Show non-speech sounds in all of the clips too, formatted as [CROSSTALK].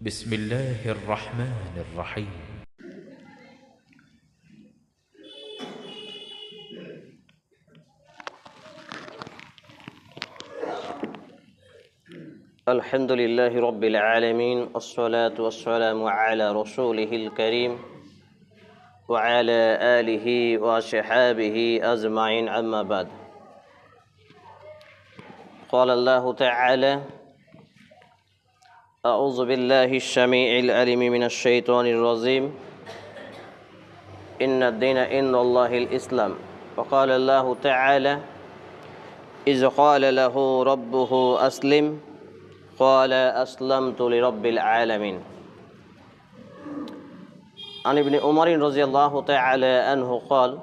بسم الله الرحمن الرحيم. الحمد لله رب العالمين والصلاة والسلام على رسوله الكريم وعلى آله وصحابه أجمعين أما بعد. قال الله تعالى أعوذ بالله السميع العليم من الشيطان الرجيم. إن الدين عند الله الإسلام. وقال الله تعالى إذ قال له ربه أسلم. قال أسلمت لرب العالمين. عن ابن عمر رضي الله تعالى عنه قال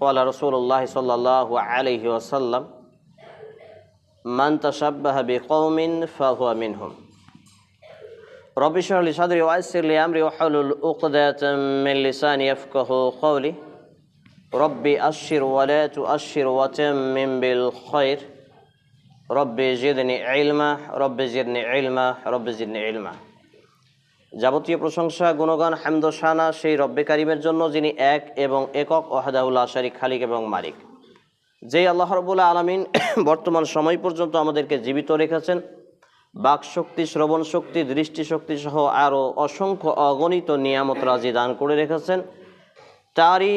قال رسول الله صلى الله عليه وسلم من تشبه بقوم فهو منهم رب اشرح لي صدري ويسر لي امري واحلل عقدة من لساني يفقه قولي ربي أشر ولا تؤشر وتمم بالخير রব্বে জিদনি ইলমা রব্বে জিদনি ইলমা রব্বে জিদনি ইলমা যাবতীয় প্রশংসা গুণগান হামদ শানা সেই রব্বে কারিমের জন্য যিনি এক এবং একক ওহাদাউল্লাহ শারিক খালিক এবং মালিক যেই আল্লাহ রবুল্লাহ আলমিন [COUGHS] বর্তমান সময় পর্যন্ত আমাদেরকে জীবিত রেখেছেন বাক শক্তি শ্রবণ শক্তি দৃষ্টিশক্তি সহ আরও অসংখ্য অগণিত নিয়ামত রাজি দান করে রেখেছেন। তারই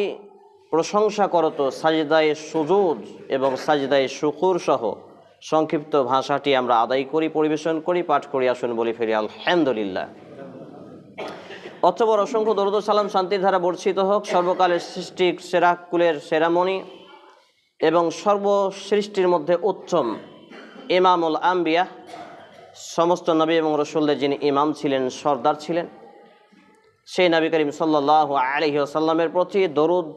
প্রশংসা করত সাজদায়ে সুজুদ এবং সাজদায়ে শুকুর সহ। সংক্ষিপ্ত ভাষাটি আমরা আদায় করি, পরিবেশন করি, পাঠ করি, আসুন বলি ফিরি, আলহামদুলিল্লাহ। অথবর অসংখ্য দরুদ সালাম শান্তির ধারা বর্ষিত হোক। সর্বকালের সৃষ্টি সেরা কুলের সেরামণি এবং সর্বসৃষ্টির মধ্যে উত্তম ইমামুল আম্বিয়া, সমস্ত নবী এবং রসুলদের যিনি ইমাম ছিলেন, সর্দার ছিলেন। সেই নবী করিম সাল্লাহ আলহি আসাল্লামের প্রতি দরুদ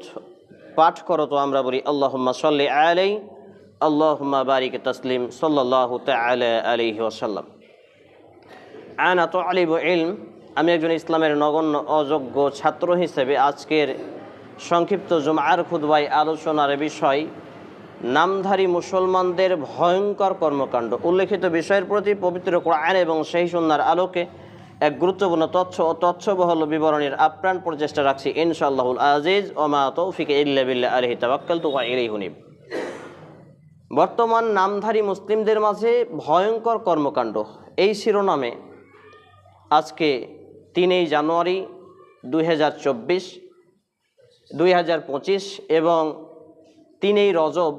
পাঠ করো তো আমরা বলি, আল্লাহম্মা সাল্লি আলাই আল্লাহম্মা বারিক তসলিম সাল্লাহ আলহি ওসাল্লাম আনা তো আলিব ইলম, আমি একজন ইসলামের নগণ্য অযোগ্য ছাত্র হিসেবে আজকের সংক্ষিপ্ত জুমার খুদবাই আলোচনার বিষয় নামধারী মুসলমানদের ভয়ঙ্কর কর্মকাণ্ড। উল্লেখিত বিষয়ের প্রতি পবিত্র কোরআন এবং সেই সন্ন্যার আলোকে এক গুরুত্বপূর্ণ তথ্য ও তথ্যবহল বিবরণের আপ্রাণ প্রচেষ্টা রাখছি ইনশাআল্লাহুল আজিজ। ওমা তৌফিক ইল্লা বিল্লাহ। আলহি তাবাক্কাল তো ইলাই হুনিব বর্তমান নামধারী মুসলিমদের মাঝে ভয়ঙ্কর কর্মকাণ্ড। এই শিরোনামে আজকে তিনই জানুয়ারি দুই হাজার চব্বিশ, দুই হাজার পঁচিশ এবং তিনই রজব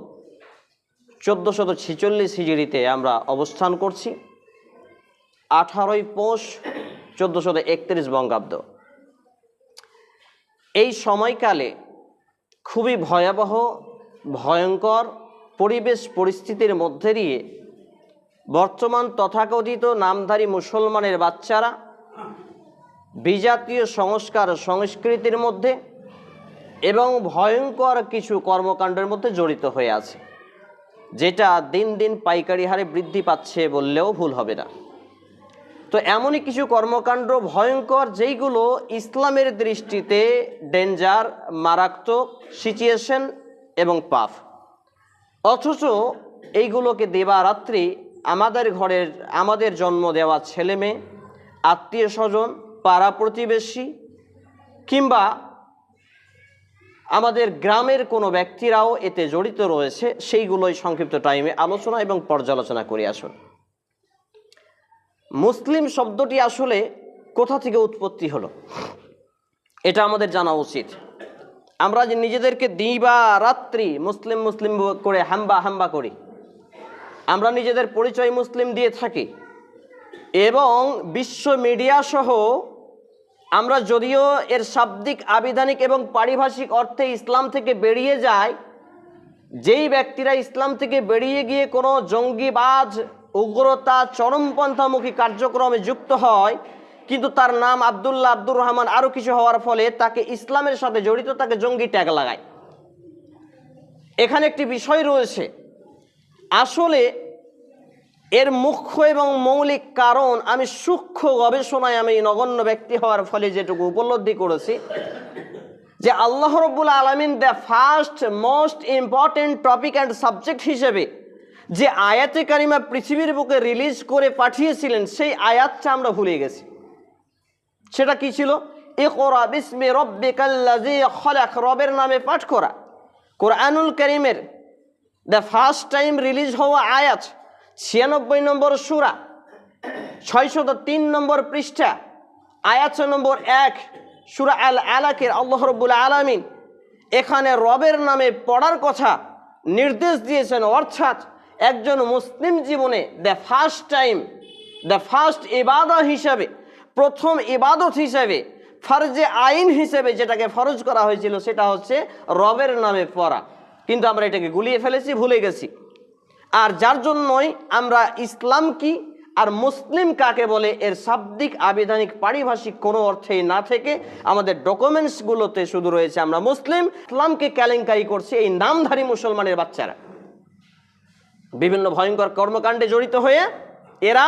চোদ্দোশত ছিচল্লিশ হিজড়িতে আমরা অবস্থান করছি। আঠারোই পৌষ চোদ্দোশত একত্রিশ বঙ্গাব্দ। এই সময়কালে খুবই ভয়াবহ, ভয়ঙ্কর পরিবেশ পরিস্থিতির মধ্যে দিয়ে বর্তমান তথাকথিত নামধারী মুসলমানের বাচ্চারা বিজাতীয় সংস্কার সংস্কৃতির মধ্যে এবং ভয়ঙ্কর কিছু কর্মকাণ্ডের মধ্যে জড়িত হয়ে আছে। যেটা দিন দিন পাইকারি হারে বৃদ্ধি পাচ্ছে বললেও ভুল হবে না। তো এমনই কিছু কর্মকাণ্ড ভয়ঙ্কর, যেইগুলো ইসলামের দৃষ্টিতে ডেঞ্জার, মারাত্মক সিচুয়েশন এবং পাফ অথচ এইগুলোকে দেবারাত্রি আমাদের ঘরের, আমাদের জন্ম দেওয়া ছেলে মেয়ে আত্মীয় স্বজন, পাড়া প্রতিবেশী কিংবা আমাদের গ্রামের কোনো ব্যক্তিরাও এতে জড়িত রয়েছে। সেইগুলোই সংক্ষিপ্ত টাইমে আলোচনা এবং পর্যালোচনা করে আসুন। মুসলিম শব্দটি আসলে কোথা থেকে উৎপত্তি হলো? এটা আমাদের জানা উচিত। আমরা যে নিজেদেরকে দিবা রাত্রি মুসলিম মুসলিম করে হাম্বা হাম্বা করি, আমরা নিজেদের পরিচয় মুসলিম দিয়ে থাকি এবং বিশ্ব মিডিয়া সহ আমরা যদিও এর শাব্দিক, আবিধানিক এবং পারিভাষিক অর্থে ইসলাম থেকে বেরিয়ে যায় যেই ব্যক্তিরা ইসলাম থেকে বেরিয়ে গিয়ে কোনো জঙ্গিবাজ, উগ্রতা, চরমপন্থামুখী কার্যক্রমে যুক্ত হয়, কিন্তু তার নাম আবদুল্লাহ আব্দুর রহমান আরও কিছু হওয়ার ফলে তাকে ইসলামের সাথে জড়িত, তাকে জঙ্গি ট্যাগ লাগায়। এখানে একটি বিষয় রয়েছে। আসলে এর মুখ্য এবং মৌলিক কারণ, আমি সূক্ষ্ম গবেষণায় আমি নগণ্য ব্যক্তি হওয়ার ফলে যেটুকু উপলব্ধি করেছি, যে আল্লাহ রব্বুল আলমিন the first most important topic and subject হিসেবে যে আয়াতে কারিমা পৃথিবীর বুকে রিলিজ করে পাঠিয়েছিলেন, সেই আয়াতটা আমরা ভুলে গেছি। সেটা কি ছিল? ইকরা বিসমি রব্বিকাল্লাযী খলাক, রবের নামে পাঠ করা। কোরআনুল করিমের দ্য ফার্স্ট টাইম রিলিজ হওয়া আয়াত ছিয়ানব্বই নম্বর সুরা, ছয়শত তিন নম্বর পৃষ্ঠা, আয়াত নম্বর এক, সুরা আল আলাকের আল্লাহ রব্বুল আলামিন এখানে রবের নামে পড়ার কথা নির্দেশ দিয়েছেন। অর্থাৎ একজন মুসলিম জীবনে the first time the first ইবাদত হিসাবে, প্রথম ইবাদত হিসাবে, ফরজে আইন হিসেবে যেটাকে ফরজ করা হয়েছিল, সেটা হচ্ছে রবের নামে পড়া। কিন্তু আমরা এটাকে গুলিয়ে ফেলেছি, ভুলে গেছি। আর যার জন্যই আমরা ইসলাম কি আর মুসলিম কাকে বলে, এর শাব্দিক আবিধানিক পারিভাষিক কোনো অর্থেই না থেকে আমাদের ডকুমেন্টসগুলোতে শুধু রয়েছে আমরা মুসলিম। ইসলামকে কেলেঙ্কারি করছে এই নামধারী মুসলমানের বাচ্চারা। বিভিন্ন ভয়ঙ্কর কর্মকাণ্ডে জড়িত হয়ে এরা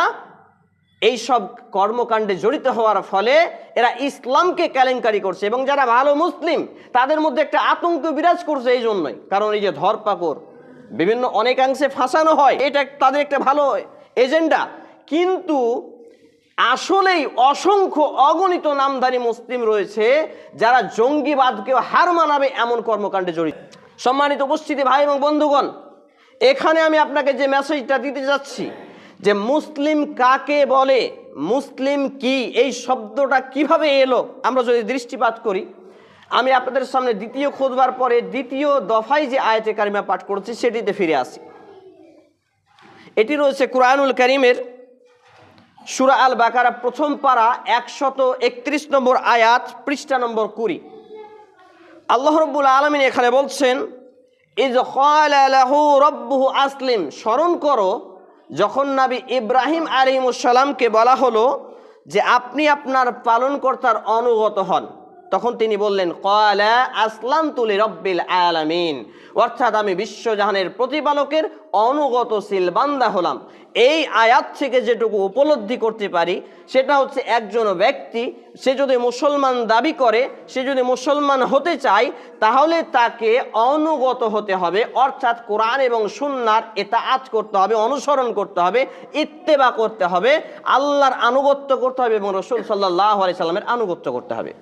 এই সব কর্মকাণ্ডে জড়িত হওয়ার ফলে এরা ইসলামকে কেলেঙ্কারি করছে এবং যারা ভালো মুসলিম, তাদের মধ্যে একটা আতঙ্ক বিরাজ করছে এই জন্যই। কারণ এই যে ধরপাকড় বিভিন্ন অনেকাংশে ফাঁসানো হয়। এটা তাদের একটা ভালো এজেন্ডা। কিন্তু আসলেই অসংখ্য অগণিত নামধারী মুসলিম রয়েছে যারা জঙ্গিবাদকেও হার মানাবে এমন কর্মকাণ্ডে জড়িত। সম্মানিত উপস্থিতি, ভাই এবং বন্ধুগণ, এখানে আমি আপনাকে যে মেসেজটা দিতে যাচ্ছি যে মুসলিম কাকে বলে, মুসলিম কি, এই শব্দটা কীভাবে এলো, আমরা যদি দৃষ্টিপাত করি আমি আপনাদের সামনে দ্বিতীয় খোদবার পরে দ্বিতীয় দফায় যে আয়তে কারিমা পাঠ করছি, সেটিতে ফিরে আসি। এটি রয়েছে কুরআনুল করিমের সুরা আল বাকারা প্রথম পারা একশত একত্রিশ নম্বর আয়াত, পৃষ্ঠা নম্বর কুড়ি। আল্লাহ রব্বুল আলমিন এখানে বলছেন ইজ রব্বুহু আসলিম স্মরণ করো, যখন নাবি ইব্রাহিম আলিমুসালামকে বলা হলো যে আপনি আপনার পালনকর্তার অনুগত হন। তখন তিনি বললেন কয়লা আসলাম তুলি রব্বিল আলামিন। অর্থাৎ আমি বিশ্বজাহানের প্রতিপালকের অনুগতশীল বান্দা হলাম। এই আয়াত থেকে যেটুকু উপলব্ধি করতে পারি, সেটা হচ্ছে একজন ব্যক্তি, সে যদি মুসলমান দাবি করে, সে যদি মুসলমান হতে চায়, তাহলে তাকে অনুগত হতে হবে। অর্থাৎ কোরআন এবং সুন্নার এতাআত করতে হবে, অনুসরণ করতে হবে, ইত্তেবা করতে হবে, আল্লাহর আনুগত্য করতে হবে এবং রসুল সাল্লাহ আলি সাল্লামের আনুগত্য করতে হবে।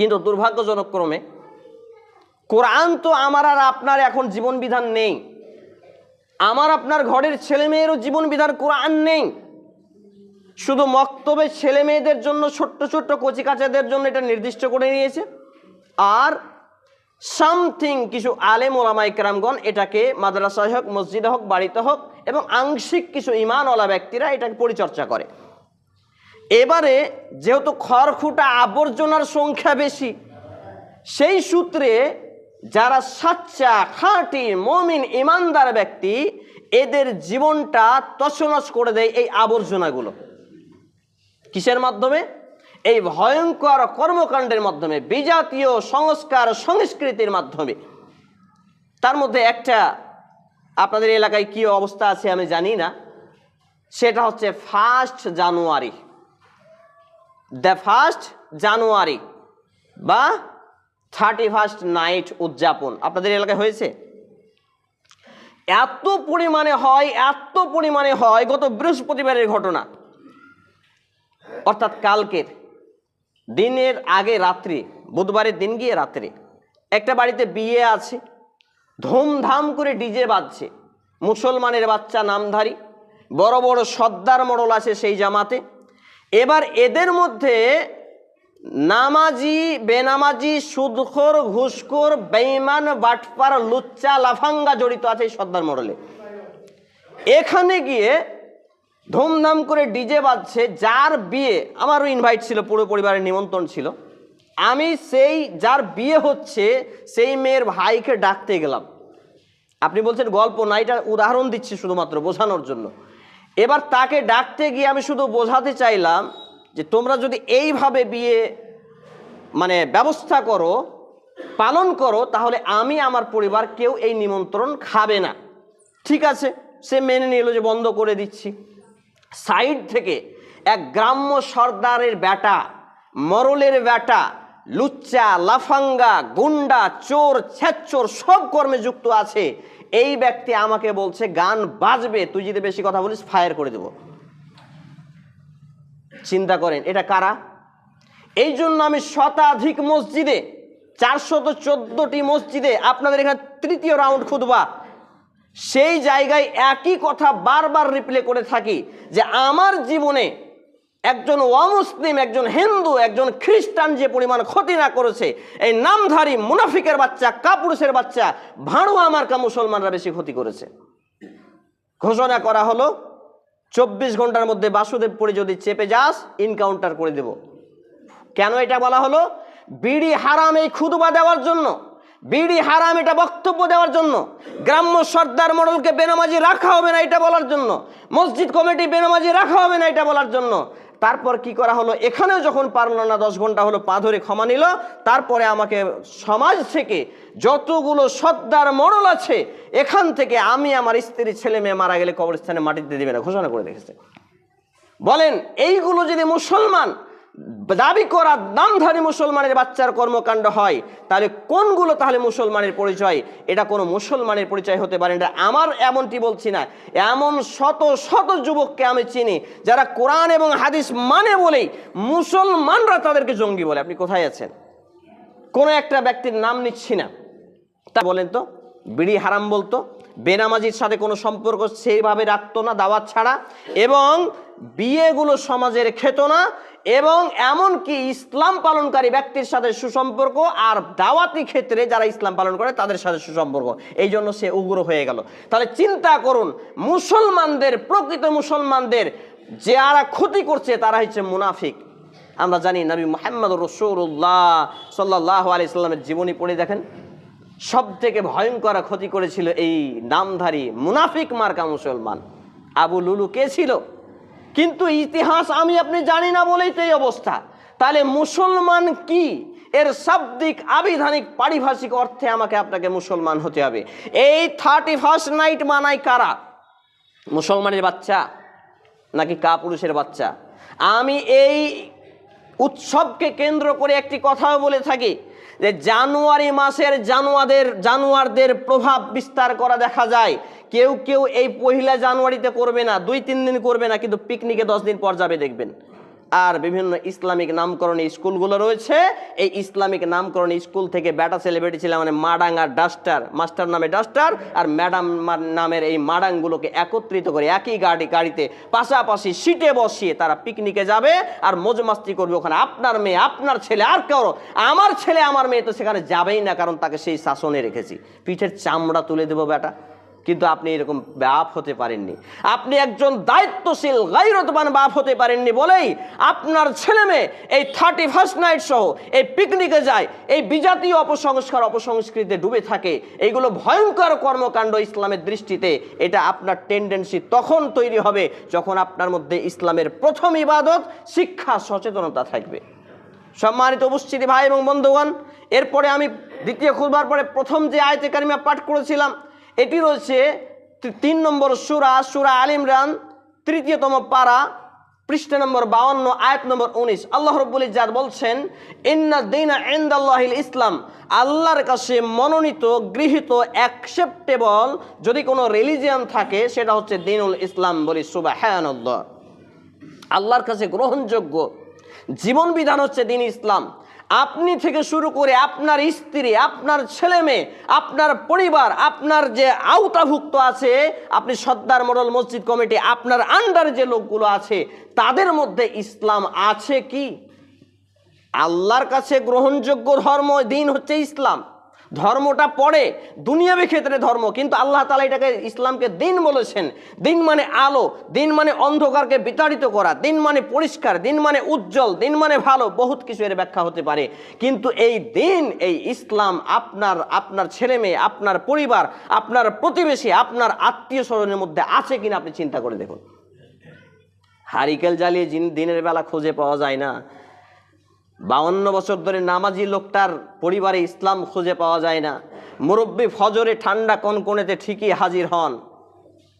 কিন্তু দুর্ভাগ্যজনক ক্রমে কোরআন তো আমার আর আপনার এখন জীবন বিধান নেই। আমার আপনার ঘরের ছেলে মেয়েরও জীবন বিধান কোরআন নেই। শুধু মক্তবে ছেলে মেয়েদের জন্য ছোট্ট ছোট্ট কচিকাচাদের জন্য এটা নির্দিষ্ট করে নিয়েছে। আর সামথিং কিছু আলেম ওলামাই কেরামগণ এটাকে মাদ্রাসায় হোক, মসজিদে হোক, বাড়িতে হোক এবং আংশিক কিছু ইমানওয়ালা ব্যক্তিরা এটাকে পরিচর্যা করে। এবারে যেহেতু খড়খুটা আবর্জনার সংখ্যা বেশি, সেই সূত্রে যারা সাচ্চা, খাঁটি, মমিন, ইমানদার ব্যক্তি, এদের জীবনটা তছনছ করে দেয় এই আবর্জনাগুলো। কিসের মাধ্যমে? এই ভয়ঙ্কর কর্মকাণ্ডের মাধ্যমে, বিজাতীয় সংস্কার, সংস্কৃতির মাধ্যমে। তার মধ্যে একটা আপনাদের এলাকায় কী অবস্থা আছে আমি জানি না। সেটা হচ্ছে first January. The first January বা থার্টি ফার্স্ট নাইট উদযাপন। আপনাদের এলাকায় হয়েছে? এত পরিমাণে হয়, এত পরিমাণে হয়, গত বৃহস্পতিবারের ঘটনা। অর্থাৎ কালকের দিনের আগে রাত্রি, বুধবারের দিন গিয়ে রাত্রে, একটা বাড়িতে বিয়ে আছে, ধুমধাম করে ডিজে বাজছে, মুসলমানের বাচ্চা নামধারী, বড় বড় সর্দার মডল আছে সেই জামাতে। এবার এদের মধ্যে নামাজি, বেনামাজি, সুদখোর, ঘুষখোর বেইমান বাটপার, লুচ্চা, লাফাঙ্গা জড়িত আছে এই সর্দার মডেলে এখানে গিয়ে ধুমধাম করে ডিজে বাজছে, যার বিয়ে, আমারও ইনভাইট ছিল, পুরো পরিবারের নিমন্ত্রণ ছিল। আমি সেই, যার বিয়ে হচ্ছে, সেই মেয়ের ভাইকে ডাকতে গেলাম। আপনি বলছেন গল্প, না, এটা উদাহরণ দিচ্ছি শুধুমাত্র, বোঝানোর জন্য। এবার তাকে ডাকতে গিয়ে আমি শুধু বোঝাতে চাইলাম যে তোমরা যদি এইভাবে বিয়ে মানে ব্যবস্থা করো, পালন করো, তাহলে আমি আমার পরিবার কেউ এই নিমন্ত্রণ খাবে না। ঠিক আছে, সে মেনে নিল যে বন্ধ করে দিচ্ছি। সাইড থেকে এক গ্রাম্য সর্দারের বেটা মরলের বেটা লুচ্চা, লাফাঙ্গা, গুন্ডা, চোর ছ্যাচ্চোর সব কর্মে যুক্ত আছে। এই ব্যক্তি আমাকে বলছে, গান বাজবে, তুই যদি বেশি কথা বলিস ফায়ার করে দেব। চিন্তা করেন, এটা কারা? এই জন্য আমি শতাধিক মসজিদে, চারশত চোদ্দটি মসজিদে আপনাদের এখানে তৃতীয় রাউন্ড খুদবা সেই জায়গায় একই কথা বারবার রিপ্লে করে থাকি যে আমার জীবনে একজন অমুসলিম, একজন হিন্দু, একজন খ্রিস্টান যে পরিমাণ ক্ষতি না করেছে, এই নামধারী মুনাফিকের বাচ্চা, কাপুরুষের বাচ্চা ভাড়ু আমার কা মুসলমানরা বেশি ক্ষতি করেছে। ঘোষণা করা হলো, চব্বিশ ঘণ্টার মধ্যে বাসুদেবপুরে যদি চেপে যাস ইনকাউন্টার করে দেব। কেন এটা বলা হলো? বিড়ি হারাম এই খুদবা দেওয়ার জন্য। বিড়ি হারাম এটা বক্তব্য দেওয়ার জন্য। গ্রাম্য সর্দার মডেলকে বেনামাজি রাখা হবে না এটা বলার জন্য। মসজিদ কমিটি বেনামাজি রাখা হবে না এটা বলার জন্য। তারপর কি করা হলো? এখানেও যখন পারল না, দশ ঘণ্টা হলো, পা ধরে ক্ষমা নিল। তারপরে আমাকে সমাজ থেকে যতগুলো সদ্দার মরল আছে, এখান থেকে আমি আমার স্ত্রী, ছেলে মেয়ে মারা গেলে কবরস্থানে মাটিতে দেবে না। ঘোষণা করে দেখেছে বলেন, এইগুলো যদি মুসলমান দাবি করা নামধারী মুসলমানের বাচ্চার কর্মকাণ্ড হয়। তাহলে কোনগুলো তাহলে মুসলমানের পরিচয়? এটা কোনো মুসলমানের পরিচয় হতে পারে না। আমার এমনটি বলছি না। এমন শত শত যুবককে আমি চিনি যারা কোরআন এবং হাদিস মানে বলেই মুসলমানরা তাদেরকে জঙ্গি বলে। আপনি কোথায় আছেন? কোনো একটা ব্যক্তির নাম নিচ্ছি না। তা বলেন তো, বিড়ি হারাম বলতো বেনামাজির সাথে কোনো সম্পর্ক সেইভাবে রাখতো না, দাওয়াত ছাড়া। এবং বিয়েগুলো সমাজের খেত না। এবং এমনকি ইসলাম পালনকারী ব্যক্তির সাথে সুসম্পর্ক আর দাওয়াতি ক্ষেত্রে যারা ইসলাম পালন করে, তাদের সাথে সুসম্পর্ক। এই জন্য সে উগ্র হয়ে গেল। তাহলে চিন্তা করুন, মুসলমানদের, প্রকৃত মুসলমানদের যারা ক্ষতি করছে, তারা হচ্ছে মুনাফিক। আমরা জানি নবী মোহাম্মদ রসুল্লাহ সাল্লাহ আলি সাল্লামের জীবনী পড়ে দেখেন। সব থেকে ভয়ঙ্কর ক্ষতি করেছিল এই নামধারী মুনাফিক মার্কা মুসলমান। আবু লুলু কে ছিল? কিন্তু ইতিহাস আমি আপনি জানি না বলেই তো এই অবস্থা। তাহলে মুসলমান কি? এর শাব্দিক আবিধানিক পারিভাষিক অর্থে আমাকে আপনাকে মুসলমান হতে হবে। এই থার্টি ফার্স্ট নাইট মানায় কারা? মুসলমানের বাচ্চা নাকি কাপুরুষের বাচ্চা? আমি এই উৎসবকে কেন্দ্র করে একটি কথাও বলে থাকি। যে জানুয়ারি মাসের জানুয়াদের, জানুয়ারদের প্রভাব বিস্তার করা দেখা যায়। কেউ কেউ এই পহিলা জানুয়ারিতে করবে না, দুই তিন দিন করবে না, কিন্তু পিকনিকে দশ দিন পর যাবে দেখবেন। আর বিভিন্ন ইসলামিক নামকরণী স্কুলগুলো রয়েছে। এই ইসলামিক নামকরণী স্কুল থেকে ব্যাটা সেলিব্রিটি ছিল মানে মাডাং আর ডাস্টার, মাস্টার নামে ডাস্টার আর ম্যাডাম নামের এই মাডাংগুলোকে একত্রিত করে একই গাড়ি, গাড়িতে পাশাপাশি সিটে বসিয়ে তারা পিকনিকে যাবে আর মজমাস্তি করবে ওখানে। আপনার মেয়ে, আপনার ছেলে, আর কেউ আমার ছেলে, আমার মেয়ে তো সেখানে যাবেই না, কারণ তাকে সেই শাসনে রেখেছি। পিঠের চামড়া তুলে দেবো বেটা। কিন্তু আপনি এরকম বাপ হতে পারেননি। আপনি একজন দায়িত্বশীল, গাইরতবান বাপ হতে পারেননি বলেই আপনার ছেলে মেয়ে এই থার্টি ফার্স্ট নাইট সহ এই পিকনিকে যায়, এই বিজাতীয় অপসংস্কার, অপসংস্কৃতিতে ডুবে থাকে। এইগুলো ভয়ঙ্কর কর্মকাণ্ড ইসলামের দৃষ্টিতে, এটা আপনার টেন্ডেন্সি তখন তৈরি হবে যখন আপনার মধ্যে ইসলামের প্রথম ইবাদত, শিক্ষা, সচেতনতা থাকবে। সম্মানিত উপস্থিতি ভাই এবং বন্ধুগণ, এরপরে আমি দ্বিতীয় খুলবার পরে প্রথম যে আয়তে কারিমা পাঠ করেছিলাম এটি রয়েছে তিন নম্বর সুরা সুরা আল ইমরান, তৃতীয়তম পারা, পৃষ্ঠা নম্বর বাউন্ন, আয়াত নম্বর উনিশ। আল্লাহ রব্বুল ইজাদ বলছেন, ইন্না দিনা ইন্দাল্লাহিল ইসলাম। আল্লাহর কাছে মনোনীত, গৃহীত অ্যাকসেপ্টেবল যদি কোনো রিলিজিয়ান থাকে, সেটা হচ্ছে দিনুল ইসলাম বলি সুবাহ আল্লাহর কাছে গ্রহণযোগ্য জীবন বিধান হচ্ছে দিন ইসলাম। আপনি থেকে শুরু করে আপনার স্ত্রী, আপনার ছেলে মেয়ে আপনার পরিবার, আপনার যে আওতাভুক্ত আছে, আপনি সর্দার মোড়ল মসজিদ কমিটি, আপনার আন্ডার যে লোকগুলো আছে, তাদের মধ্যে ইসলাম আছে কি? আল্লাহর কাছে গ্রহণযোগ্য ধর্ম, দিন হচ্ছে ইসলাম। ধর্মটা পড়ে, দুনিয়াবী ক্ষেত্রে ধর্ম, কিন্তু আল্লাহ তালা এটাকে ইসলামকে দিন বলেছেন। দিন মানে আলো, দিন মানে অন্ধকারকে বিতাড়িত করা, দিন মানে পরিষ্কার, দিন মানে উজ্জ্বল, দিন মানে ভালো, বহুত কিছু এর ব্যাখ্যা হতে পারে। কিন্তু এই দিন, এই ইসলাম আপনার আপনার ছেলে মেয়ে, আপনার পরিবার, আপনার প্রতিবেশী, আপনার আত্মীয় স্বজনের মধ্যে আছে কিনা আপনি চিন্তা করে দেখুন। হারিকেল জ্বালিয়ে দিনের বেলা খুঁজে পাওয়া যায় না। বাউন্ন বছর ধরে নামাজি লোকটার পরিবারে ইসলাম খুঁজে পাওয়া যায় না। মুরব্বী ফজরে ঠান্ডা কনকনেতে ঠিকই হাজির হন।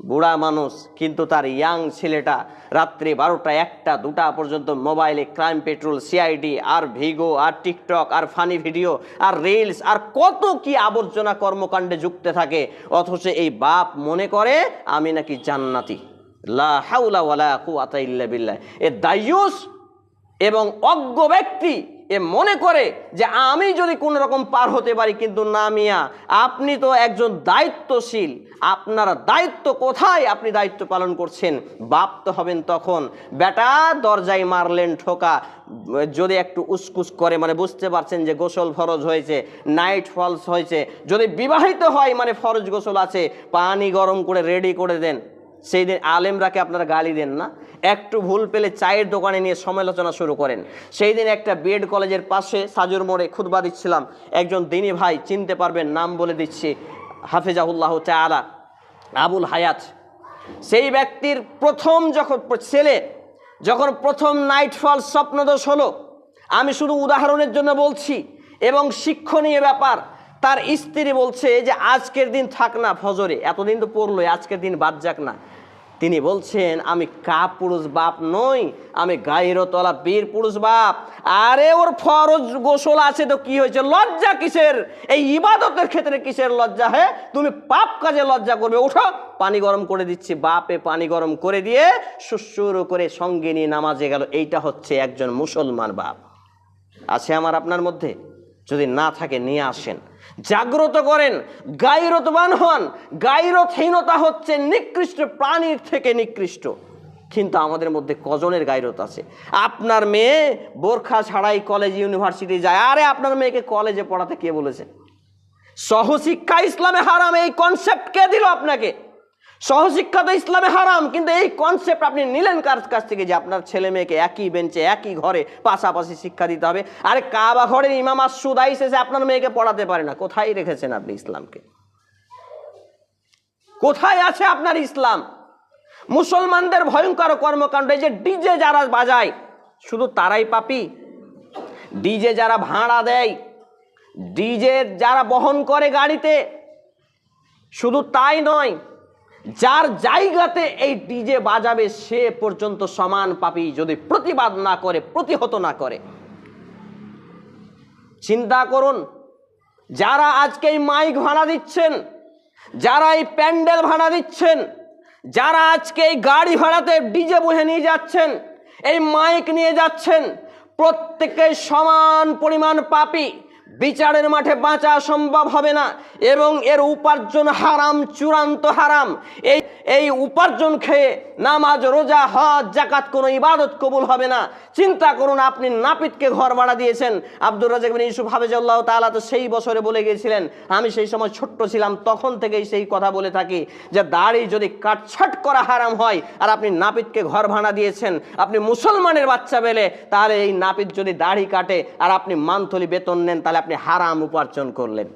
বুড়া মানুষ, কিন্তু তার ইয়াং ছেলেটা রাত্রি বারোটা একটা, দুটা পর্যন্ত মোবাইলে ক্রাইম পেট্রোল, সিআইডি, আর ভিগো, আর টিকটক, আর ফানি ভিডিও, আর রিলস, আর কত কি আবর্জনা কর্মকাণ্ডে যুক্ত থাকে। অথচ এই বাপ মনে করে, আমি নাকি জান্নাতি। লা হাউলা ওয়ালা কুয়াতা ইল্লা বিল্লাহ। এ দায়ুস এবং অজ্ঞ ব্যক্তি এ মনে করে যে আমি যদি কোনো রকম পার হতে পারি, কিন্তু না মিয়া, আপনি তো একজন দায়িত্বশীল। আপনার দায়িত্ব কোথায়? আপনি দায়িত্ব পালন করছেন। বাপ তো হবেন তখন। বেটা, দরজায় মারলেন ঠোকা। যদি একটু উসকুস করে মানে বুঝতে পারছেন যে গোসল ফরজ হয়েছে, নাইট ফলস হয়েছে। যদি বিবাহিত হয় মানে ফরজ গোসল আছে, পানি গরম করে রেডি করে দেন। সেই দিন আলেমরাকে আপনারা গালি দেন না। একটু ভুল পেলে চায়ের দোকানে নিয়ে সমালোচনা শুরু করেন। সেই দিন একটা বিএড কলেজের পাশে সাজুর মোড়ে খুদবা দিচ্ছিলাম। একজন দিনী ভাই চিনতে পারবেন, নাম বলে দিচ্ছি হাফিজাহুল্লাহ চালা আবুল হায়াত। সেই ব্যক্তির প্রথম যখন ছেলে, যখন প্রথম নাইট ফল স্বপ্নদোষ হলো, আমি শুধু উদাহরণের জন্য বলছি, এবং শিক্ষণীয় ব্যাপার তার স্ত্রী বলছে যে আজকের দিন থাক না ফজরে, এতদিন তো পড়লোই, আজকের দিন বাদ যাক না। তিনি বলছেন, আমি কা পুরুষ বাপ নই, আমি গাইরতলা বীর পুরুষ বাপ। আরে, ওর ফরজ গোসল আছে তো কি হয়েছে? লজ্জা কিসের? এই ইবাদতের ক্ষেত্রে কিসের লজ্জা হে? তুমি পাপ কাজে লজ্জা করবে। ওঠো, পানি গরম করে দিচ্ছি, বাপে পানি গরম করে দিয়ে সুসুর করে সঙ্গে নিয়ে নামাজে গেল। এইটা হচ্ছে একজন মুসলমান বাপ। আছে আমার আপনার মধ্যে? যদি না থাকে, নিয়ে আসেন। জাগ্রত করেন গাইরতবান হন। গাইরতহীনতা হচ্ছে নিকৃষ্ট, প্রাণীর থেকে নিকৃষ্ট। কিন্তু আমাদের মধ্যে কজনের গাইরত আছে? আপনার মেয়ে বোরখা ছাড়াই কলেজ ইউনিভার্সিটি যায়। আরে আপনার মেয়েকে কলেজে পড়াতে কে বলেছে? সহশিক্ষা ইসলামে হারাম, এই কনসেপ্ট কে দিল আপনাকে? সহশিক্ষা তো ইসলামে হারাম, কিন্তু এই কনসেপ্ট আপনি নিলেন কার কাছ থেকে যে আপনার ছেলে মেয়েকে একই বেঞ্চে, একই ঘরে পাশাপাশি শিক্ষা দিতে হবে? আরে কাবা ঘরের ইমাম আসুদ শেষে আপনার মেয়েকে পড়াতে পারে না। কোথায় রেখেছেন আপনি ইসলামকে? কোথায় আছে আপনার ইসলাম? মুসলমানদের ভয়ঙ্কর কর্মকাণ্ড যে ডিজে যারা বাজায়, শুধু তারাই পাপি, ডিজে যারা ভাড়া দেয়, ডিজে যারা বহন করে গাড়িতে, শুধু তাই নয় যার জায়গাতে এই ডিজে বাজাবে, সে পর্যন্ত সমান পাপি যদি প্রতিবাদ না করে, প্রতিহত না করে। চিন্তা করুন, যারা আজকে এই মাইক ভাড়া দিচ্ছেন, যারা এই প্যান্ডেল ভাড়া দিচ্ছেন, যারা আজকে এই গাড়ি ভাড়াতে ডিজে বহে নিয়ে যাচ্ছেন, এই মাইক নিয়ে যাচ্ছেন প্রত্যেকে সমান পরিমাণ পাপি। বিচারের মাঠে বাঁচা সম্ভব হবে না এবং এর উপার্জন হারাম চূড়ান্ত হারাম। এই এই উপার্জন খেয়ে নামাজ, রোজা, হজ জাকাত কোনো ইবাদত কবুল হবে না। চিন্তা করুন আপনি নাপিতকে ঘর ভাড়া দিয়েছেন। আব্দুর রাজাক বিন ইউসুফ হাফেজাল্লাহ তাআলা তো সেই বছরে বলে গিয়েছিলেন, আমি সেই সময় ছোট্ট ছিলাম, তখন থেকেই সেই কথা বলে থাকি যে দাড়ি যদি কাটছাট করা হারাম হয় আর আপনি নাপিতকে ঘর ভাড়া দিয়েছেন, আপনি মুসলমানের বাচ্চা বেলে তাহলে এই নাপিত যদি দাড়ি কাটে আর আপনি মান্থলি বেতন নেন, তাহলে আপনি হারাম উপার্জন করলেন।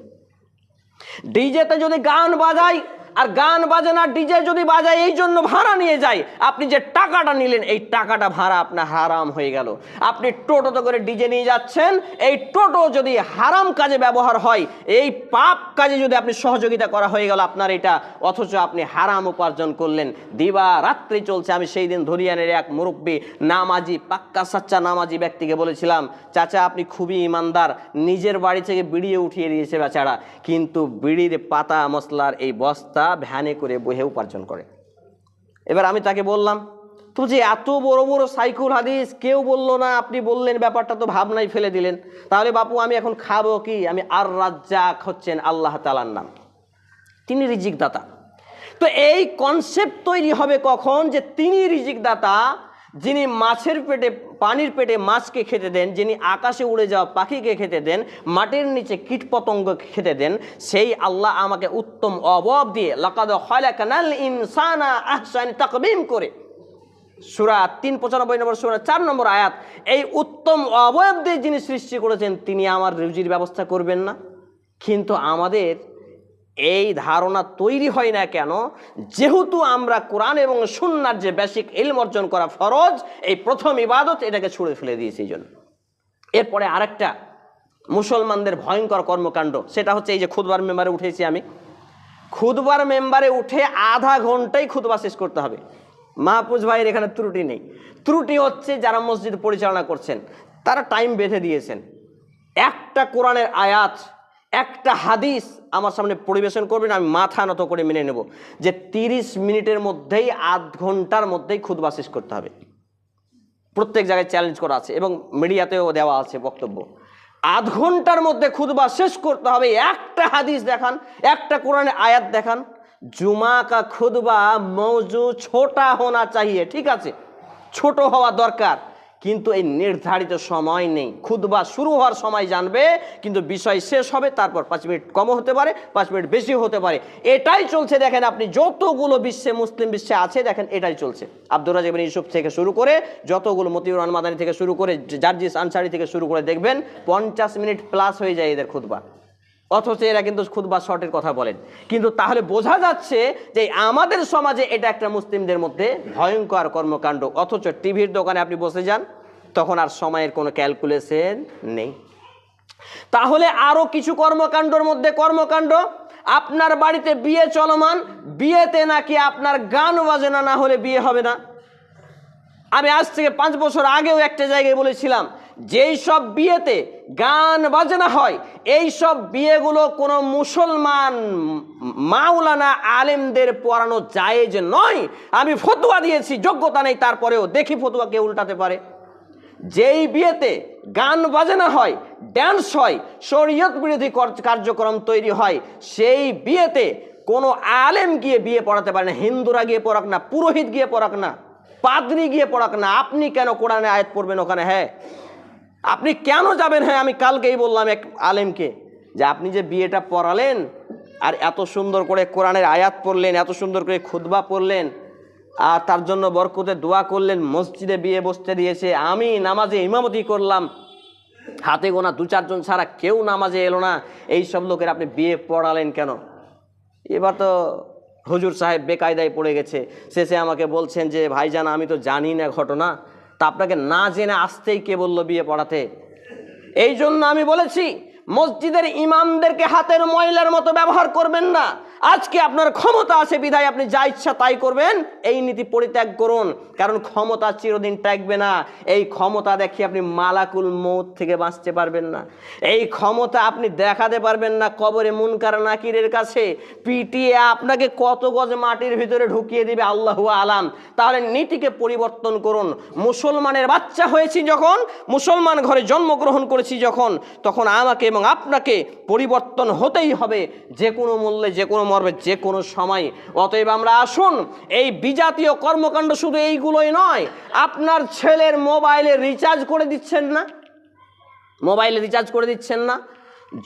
ডিজেতে যদি গান বাজাই আর গান বাজানা ডিজে যদি বাজায়, এই জন্য ভাড়া নিয়ে যায়। আপনি যে টাকাটা নিলেন, এই টাকাটা ভাড়া আপনার হারাম হয়ে গেল। আপনি টোটোতে করে ডিজে নিয়ে যাচ্ছেন, এই টোটো যদি হারাম কাজে ব্যবহার হয়, এই পাপ কাজে যদি আপনি সহযোগিতা করা হয়ে গেল আপনার এটা, অথচ আপনি হারাম উপার্জন করলেন। দিবা রাত্রি চলছে, আমি সেই দিন ধরিয়ানের এক মুরব্বী, নামাজি, পাক্কা সাচ্চা নামাজি ব্যক্তিকে বলেছিলাম, চাচা, আপনি খুবই ইমানদার, নিজের বাড়ি থেকে বিড়িয়ে উঠিয়ে দিয়েছে বেচারা। কিন্তু বিড়ির পাতা মশলার এই বস্তা ভ্যানে করে বহে উপার্জন করে। এবার আমি তাকে বললাম তো যে এত বড় বড় সাইকুল হাদিস, কেউ বলল না, আপনি বললেন ব্যাপারটা তো ভাবনাই ফেলে দিলেন। তাহলে বাপু, আমি এখন খাব কি? আমি আর রাজ্জাক হচ্ছেন আল্লাহ তালার নাম। তিনি রিজিকদাতা। তো এই কনসেপ্ট তৈরি হবে কখন? যে তিনি রিজিক দাতা যিনি মাছের পেটে, পানির পেটে মাছকে খেতে দেন, যিনি আকাশে উড়ে যাওয়া পাখিকে খেতে দেন, মাটির নিচে কীটপতঙ্গ খেতে দেন, সেই আল্লাহ আমাকে উত্তম অবব দিয়ে লাকাদ খালাকানাল ইনসানা আহসানি তাকবিম করে। সুরা তিন পঁচানব্বই নম্বর, সুরা চার নম্বর আয়াত, এই উত্তম অবয়ব দিয়ে যিনি সৃষ্টি করেছেন, তিনি আমার রুজির ব্যবস্থা করবেন না। কিন্তু আমাদের এই ধারণা তৈরি হয় না কেন? যেহেতু আমরা কোরআন এবং সুন্নার যে বেসিক ইলম অর্জন করা ফরজ, এই প্রথম ইবাদত এটাকে ছুঁড়ে ফেলে দিয়েছে এই জন্য। এরপরে আরেকটা মুসলমানদের ভয়ঙ্কর কর্মকাণ্ড, সেটা হচ্ছে এই যে খুদবার মেম্বারে উঠেছি আমি। খুদবার মেম্বারে উঠে আধা ঘন্টাই খুদবা শেষ করতে হবে। মাহফুজ ভাইয়ের এখানে ত্রুটি নেই। ত্রুটি হচ্ছে যারা মসজিদ পরিচালনা করছেন, তারা টাইম বেঁধে দিয়েছেন। একটা কোরআনের আয়াত একটা হাদিস আমার সামনে পরিবেশন করবেন, আমি মাথা নত করে মেনে নেব যে তিরিশ মিনিটের মধ্যেই আধ ঘণ্টার মধ্যেই খুদবা শেষ করতে হবে। প্রত্যেক জায়গায় চ্যালেঞ্জ করা আছে এবং মিডিয়াতেও দেওয়া আছে বক্তব্য। আধ ঘণ্টার মধ্যে খুদবা শেষ করতে হবে, একটা হাদিস দেখান, একটা কোরআনের আয়াত দেখান, জুমা কা খুদবা মৌজু ছোটা হোনা চাহিয়ে, ঠিক আছে? ছোট হওয়া দরকার। কিন্তু এই নির্ধারিত সময় নেই। খুদবা শুরু হওয়ার সময় জানবে, কিন্তু বিষয় শেষ হবে, তারপর পাঁচ মিনিট কমও হতে পারে, পাঁচ মিনিট বেশি হতে পারে। এটাই চলছে, দেখেন আপনি যতগুলো বিশ্বে, মুসলিম বিশ্বে আছে, দেখেন এটাই চলছে। আব্দুর রাজাক বিন ইউসুফ থেকে শুরু করে, যতগুলো মতিউর রহমান মাদানী থেকে শুরু করে, জার্জিস আনসারি থেকে শুরু করে, দেখবেন পঞ্চাশ মিনিট প্লাস হয়ে যায় এদের খুদবা অথচ এরা কিন্তু খুদবা শর্টের কথা বলেন। কিন্তু তাহলে বোঝা যাচ্ছে যে আমাদের সমাজে এটা একটা মুসলিমদের মধ্যে ভয়ঙ্কর কর্মকাণ্ড। অথচ টিভির দোকানে আপনি বসে যান, তখন আর সময়ের কোনো ক্যালকুলেশন নেই। তাহলে আরও কিছু কর্মকাণ্ডর মধ্যে কর্মকাণ্ড? আপনার বাড়িতে বিয়ে চলমান, বিয়েতে নাকি আপনার গান বাজনা না হলে বিয়ে হবে না? আমি আজ থেকে পাঁচ বছর আগেও একটা জায়গায় বলেছিলাম, যেই সব বিয়েতে গান বাজনা হয়। এই সব বিয়েগুলো কোনো মুসলমান মাওলানা আলেমদের পড়ানো জায়েজ নয়। আমি ফতুয়া দিয়েছি, যোগ্যতা নেই, তারপরেও দেখি ফতুয়া কে উল্টাতে পারে। যেই বিয়েতে গান বাজনা হয় ড্যান্স হয়, শরীয়ত বিরোধী কর- কার্যক্রম তৈরি হয়, সেই বিয়েতে কোনো আলেম গিয়ে বিয়ে পড়াতে পারে না। হিন্দুরা গিয়ে পড়াক না, পুরোহিত গিয়ে পড়াক না, পাদ্রি গিয়ে পড়াক না। আপনি কেন কোরআনে আয়াত পড়বেন ওখানে? হ্যাঁ আপনি কেন যাবেন? হ্যাঁ আমি কালকেই বললাম এক আলেমকে যে আপনি যে বিয়েটা পড়ালেন আর এত সুন্দর করে কোরআনের আয়াত পড়লেন, এত সুন্দর করে খুতবা পড়লেন আর তার জন্য বরকতে দোয়া করলেন, মসজিদে বিয়ে বসতে দিয়েছে, আমি নামাজে ইমামতি করলাম। হাতে গোনা দু চারজন ছাড়া কেউ নামাজে এলো না। এই সব লোকের আপনি বিয়ে পড়ালেন কেন? এবার তো হুজুর সাহেব বেকায়দায় পড়ে গেছে। শেষে আমাকে বলছেন যে, ভাইজান, আমি তো জানি না ঘটনা। তা আপনাকে না জেনে আসতেই কে বলল বিয়ে পড়াতে? এই জন্য আমি বলেছি, মসজিদের ইমামদেরকে হাতের ময়লার মতো ব্যবহার করবেন না। আজকে আপনার ক্ষমতা আছে, বিধায় আপনি যা ইচ্ছা তাই করবেন, এই নীতি পরিত্যাগ করুন। কারণ ক্ষমতা চিরদিন টাকবে না। এই ক্ষমতা দেখি আপনি মালাকুল মৌত থেকে বাঁচতে পারবেন না। এই ক্ষমতা আপনি দেখাতে পারবেন না কবরে মুনকার নাকিরের কাছে। পিটিয়ে আপনাকে কত গজ মাটির ভিতরে ঢুকিয়ে দিবে আল্লাহু আলাম। তাহলে নীতিকে পরিবর্তন করুন। মুসলমানের বাচ্চা হয়েছি যখন, মুসলমান ঘরে জন্মগ্রহণ করেছি যখন, তখন আমাকে এবং আপনাকে পরিবর্তন হতেই হবে। যে কোনো মূল্যে, যে কোনো মর্মে যে কোনো সময়। অতএব আমরা আসুন, এই বিজাতীয় কর্মকাণ্ড শুধু এইগুলোই নয়, আপনার ছেলের মোবাইলে রিচার্জ করে দিচ্ছেন না? মোবাইলে রিচার্জ করে দিচ্ছেন না?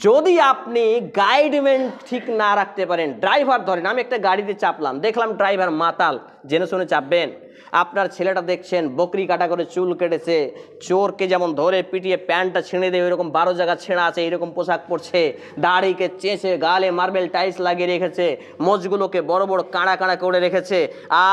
যদি আপনি গাইডমেন্ট ঠিক না রাখতে পারেন ড্রাইভার ধরেন, আমি একটা গাড়িতে চাপলাম, দেখলাম ড্রাইভার মাতাল। জেনে শুনে চাপবেন। আপনার ছেলেটা দেখছেন, বকরি কাটা করে চুল কেটেছে, চোরকে যেমন ধরে পিটিয়ে প্যান্টটা ছিঁড়ে দেয় এরকম বারো জায়গা ছেঁড়া আছে এরকম পোশাক পরছে, দাড়িকে চেঁচে গালে মার্বেল টাইলস লাগিয়ে রেখেছে, মোজগুলোকে বড় বড় কাঁড়া কাঁড়া করে রেখেছে,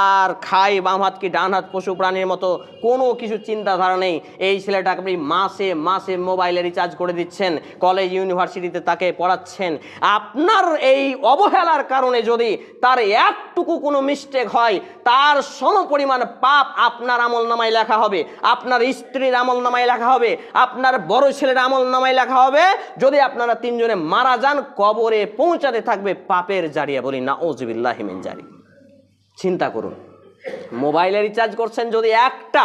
আর খাই বাম হাত কি ডান হাত পশু প্রাণীর মতো কোনো কিছু চিন্তাধারা নেই। এই ছেলেটাকে আপনি মাসে মাসে মোবাইলে রিচার্জ করে দিচ্ছেন, কলেজ, ইউনিভার্সিটিতে তাকে পড়াচ্ছেন। আপনার এই অবহেলার কারণে যদি তার একটুকু কোনো মিস্টেক হয় তার সম পরিমাণ পাপ আপনার আমল নামায় লেখা হবে। আপনার স্ত্রীর আমল নামায় লেখা হবে। আপনার বড় ছেলের আমল নামায় লেখা হবে। যদি আপনারা তিনজনে মারা যান, কবরে পৌঁছাতে থাকবে পাপের জারিয়া বলি না ওজবিল্লাহিমিন জারি চিন্তা করুন। মোবাইলে রিচার্জ করছেন যদি একটা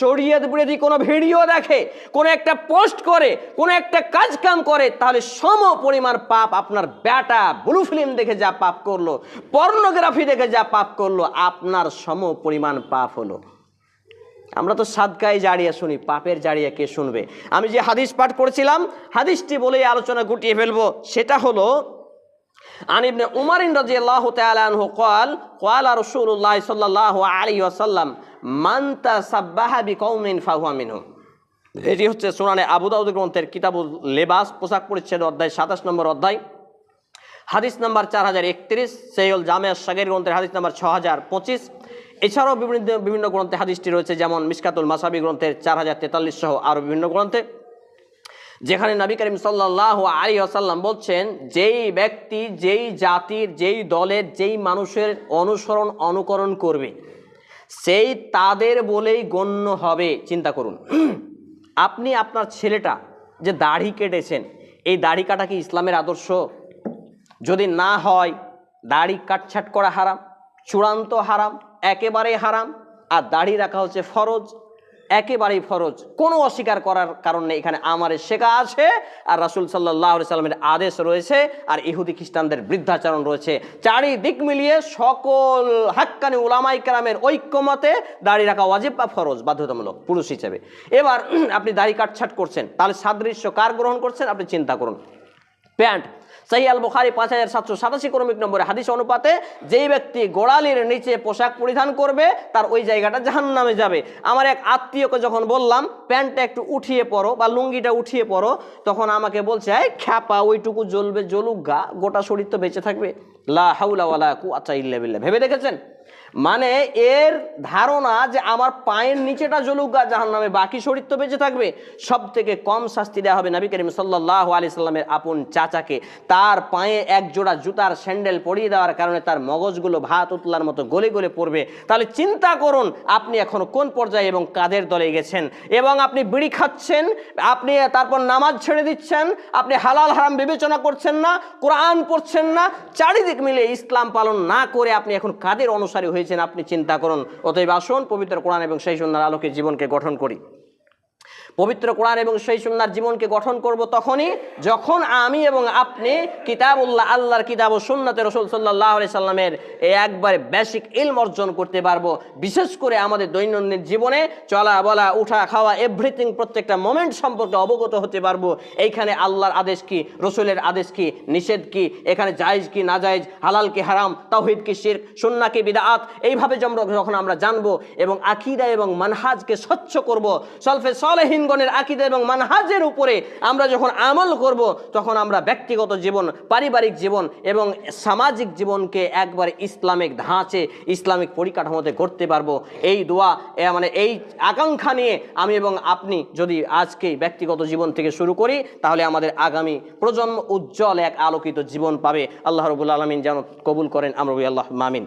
শরীয়ত বিরোধী কোনো ভিডিও দেখে, কোনো একটা পোস্ট করে, কোনো একটা কাজ কাম করে, তাহলে সম পরিমাণ পাপ আপনার ব্যাটা ব্লু ফিল্ম দেখে যা পাপ করল, পর্নোগ্রাফি দেখে যা পাপ করল, আপনার সম পরিমাণ পাপ হলো। আমরা তো সাদকায় জারিয়া শুনি, পাপের জারিয়া কে শুনবে? আমি যে হাদিস পাঠ করেছিলাম, হাদিসটি বলেই আলোচনা গুটিয়ে ফেলব, সেটা হলো عن ابن عمر رضي الله تعالى عنه قال قال رسول الله صلى الله عليه وسلم من تسبح بقوم فهو منهم এটি হচ্ছে সুনানে আবু দাউদ গ্রন্থের কিতাবুল লেবাস পোশাক পরিচ্ছেদ অধ্যায় সাতাশ নম্বর অধ্যায় হাদিস নাম্বার চার হাজার একত্রিশ সেইল জামিয়া সাগের গ্রন্থের হাদিস নাম্বার ছ হাজার পঁচিশ এছাড়াও বিভিন্ন বিভিন্ন গ্রন্থে হাদিসটি রয়েছে যেমন মিসকাতুল মাসাবি গ্রন্থের চার হাজার তেতাল্লিশ সহ আরও বিভিন্ন গ্রন্থে যেখানে নবী করিম সাল্লাহ আলী আসাল্লাম বলছেন, যেই ব্যক্তি, যেই জাতির, যেই দলের, যেই মানুষের অনুসরণ, অনুকরণ করবে, সেই তাদের বলেই গণ্য হবে। চিন্তা করুন। [CLEARS THROAT] আপনি আপনার ছেলেটা যে দাড়ি কেটেছেন, এই দাড়ি কাটা কি ইসলামের আদর্শ? যদি না হয়, দাড়ি কাটছাট করা হারাম, চূড়ান্ত হারাম, একেবারেই হারাম, আর দাড়ি রাখা হচ্ছে ফরজ একেবারেই ফরজ। কোনো অস্বীকার করার কারণ এখানে আমারে শেখা আছে আর রাসুল সাল্লাহ সাল্লামের আদেশ রয়েছে আর ইহুদি খ্রিস্টানদের বৃদ্ধাচরণ রয়েছে। চারিদিক মিলিয়ে সকল হাক্কানি উলামাই কালামের ঐক্যমতে দাড়ি রাখা ওয়াজিব বা ফরজ, বাধ্যতামূলক, পুরুষ হিসেবে। এবার [CLEARS THROAT] আপনি দাড়ি কাটছাট করছেন, তাহলে সাদৃশ্য কার গ্রহণ করছেন? আপনি চিন্তা করুন। প্যান্ট সাহি আল বুখারি, পাঁচ হাজার সাতশো সাতাশি ক্রমিক নম্বরে হাদিস অনুপাতে, যেই ব্যক্তি গোড়ালির নিচে পোশাক পরিধান করবে, তার ওই জায়গাটা জাহান নামে যাবে। আমার এক আত্মীয়কে যখন বললাম, প্যান্টটা একটু উঠিয়ে পড়ো বা লুঙ্গিটা উঠিয়ে পড়ো তখন আমাকে বলছে খ্যাপা, ওইটুকু জ্বলবে, জ্বলুক গা, গোটা শরীর তো বেঁচে থাকবে। লা হাউলা ওয়ালা কু আচ্ছা ইল্লা বিল্লাহ। ভেবে দেখেছেন? মানে এর ধারণা যে আমার পায়ের নিচেটা জ্বলুক গা জাহান নামে বাকি শরীর তো বেঁচে থাকবে সব থেকে কম শাস্তি দেওয়া হবে নবী করিম সাল্লাহ আলি সাল্লামের আপন চাচাকে। তার পায়ে এক জোড়া জুতার স্যান্ডেল পরিয়ে দেওয়ার কারণে তার মগজগুলো ভাত উতলার মতো গলে গলে পড়বে। তাহলে চিন্তা করুন, আপনি এখন কোন পর্যায়ে এবং কাদের দলে গেছেন? এবং আপনি বিড়ি খাচ্ছেন, আপনি তারপর নামাজ ছেড়ে দিচ্ছেন, আপনি হালাল হারাম বিবেচনা করছেন না, কোরআন পড়ছেন না, চারিদিক মিলে ইসলাম পালন না করে আপনি এখন কাদের অনুসারী হয়েছেন, আপনি চিন্তা করুন। অতএব আসুন, পবিত্র কোরআন এবং সেই সন্ধ্যার আলোকে জীবনকে গঠন করি। পবিত্র কোরআন এবং সেই সুন্নার জীবনকে গঠন করব তখনই যখন আমি এবং আপনি কিতাবুল্লাহ, আল্লাহর কিতাব ও সুন্নাতে রসুল সাল্লাহ সাল্লামের এই একবারে বেসিক ইলম অর্জন করতে পারব। বিশেষ করে আমাদের দৈনন্দিন জীবনে চলা, বলা, উঠা, খাওয়া এভরিথিং প্রত্যেকটা মোমেন্ট সম্পর্কে অবগত হতে পারব। এইখানে আল্লাহর আদেশ কি? রসুলের আদেশ কি? নিষেধ কি? এখানে জায়েজ কি? না জায়েজ? হালাল কি হারাম? তাওহিদ কি শির সুন্না কি বিদাআত এইভাবে যখন আমরা জানব এবং আকিদা এবং মানহাজকে স্বচ্ছ করব, সলফে সলেহিনগণের আকিদা এবং মানহাজের উপরে আমরা যখন আমল করব, তখন আমরা ব্যক্তিগত জীবন, পারিবারিক জীবন এবং সামাজিক জীবনকে একবার ইসলামিক ধাঁচে, ইসলামিক পরিকাঠামোতে করতে পারব। এই দোয়া মানে এই আকাঙ্ক্ষা নিয়ে আমি এবং আপনি যদি আজকেই ব্যক্তিগত জীবন থেকে শুরু করি, তাহলে আমাদের আগামী প্রজন্ম উজ্জ্বল এক আলোকিত জীবন পাবে। আল্লাহ রবুল আলমিন যেন কবুল করেন, আমরা আল্লাহ মামিন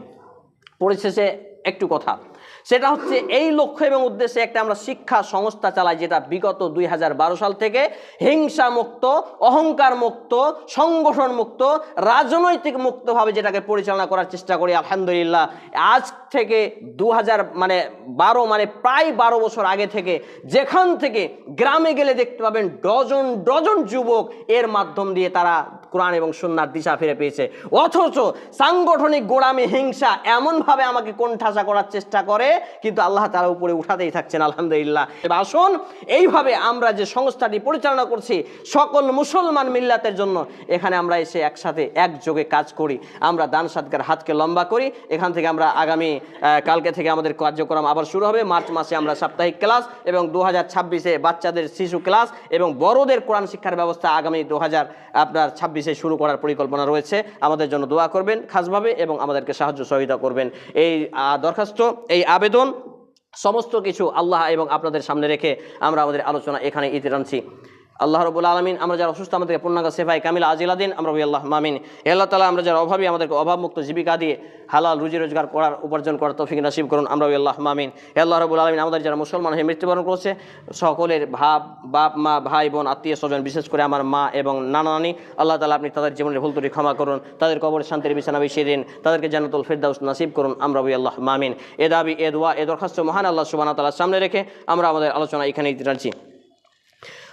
পরিশেষে একটু কথা। সেটা হচ্ছে এই লক্ষ্য এবং উদ্দেশ্যে একটা আমরা শিক্ষা সংস্থা চালাই যেটা বিগত দুই হাজার বারো সাল থেকে হিংসা মুক্ত অহংকার মুক্ত সংগঠন মুক্ত রাজনৈতিক মুক্তভাবে যেটাকে পরিচালনা করার চেষ্টা করি, আলহামদুলিল্লাহ। আজ থেকে দু হাজার মানে বারো মানে প্রায় বারো বছর আগে থেকে যেখান থেকে গ্রামে গেলে দেখতে পাবেন ডজন ডজন যুবক এর মাধ্যম দিয়ে তারা কোরআন এবং সুন্নার দিশা ফিরে পেয়েছে। অথচ সাংগঠনিক গোড়ামি, হিংসা এমনভাবে আমাকে কোণঠাসা করার চেষ্টা করে, কিন্তু আল্লাহ তারা উপরে উঠাতেই থাকছেন, আলহামদুলিল্লাহ। আসুন, এইভাবে আমরা যে সংস্থাটি পরিচালনা করছি, সকল মুসলমান মিল্লাতের জন্য, এখানে আমরা এসে একসাথে একযোগে কাজ করি। আমরা দান সাদকার হাতকে লম্বা করি। এখান থেকে আমরা আগামী কালকে থেকে আমাদের কার্যক্রম আবার শুরু হবে। মার্চ মাসে আমরা সাপ্তাহিক ক্লাস এবং দু হাজার বাচ্চাদের শিশু ক্লাস এবং বড়দের কোরআন শিক্ষার ব্যবস্থা আগামী দু হাজার আপনার ছাব্বিশে শুরু করার পরিকল্পনা রয়েছে। আমাদের জন্য দোয়া করবেন খাসভাবে এবং আমাদেরকে সাহায্য সহযোগিতা করবেন। এই দরখাস্ত, এই আবেদন, সমস্ত কিছু আল্লাহ এবং আপনাদের সামনে রেখে আমরা আমাদের আলোচনা এখানে ইতি টানছি আল্লাহ রবুল আলমিন আমরা যারা অসুস্থ, আমাদেরকে পূর্ণাঙ্গ সেফাই কামিল আজিলাদিন আমরা আল্লাহ মামিন এ আল্লাহ তালা আমরা যারা অভাবী, আমাদেরকে অভাবমুক্ত জীবিকা দিয়ে হালাল রুজি রোজগার করার, উপার্জন করার তৌফিক নাসিব করুন। আমরা আল্লাহ মামিন হে আল্লাহ রবুল আলমিন, আমাদের যারা মুসলমান হয়ে মৃত্যুবরণ করেছে, সকলের ভাব, বাপ, মা, ভাই, বোন, আত্মীয় স্বজন, বিশেষ করে আমার মা এবং নানা নানি, আল্লাহ তালা আপনি তাদের জীবনের ভুল ত্রুটি ক্ষমা করুন। তাদের কবরের শান্তির বিছানা বিছিয়ে দিন। তাদেরকে জান্নাতুল ফেরদাউস নাসিব করুন। আমরা আল্লাহ মামিন এ দাবি, এ দোয়া, এ দরখাস্ত মহান আল্লাহ সুবাহ তালার সামনে রেখে আমরা আমাদের আলোচনা এখানে ইতি টানছি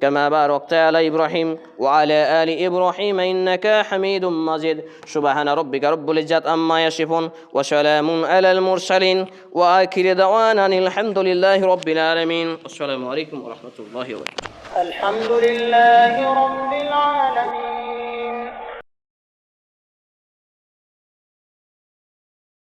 كما باركت على إبراهيم وعلى آل إبراهيم إنك حميد مجيد. سبحان ربك رب العزة عما يصفون وسلام على المرسلين وآخر دعوانا الحمد لله رب العالمين. السلام عليكم ورحمة الله وبركاته. الحمد لله رب العالمين.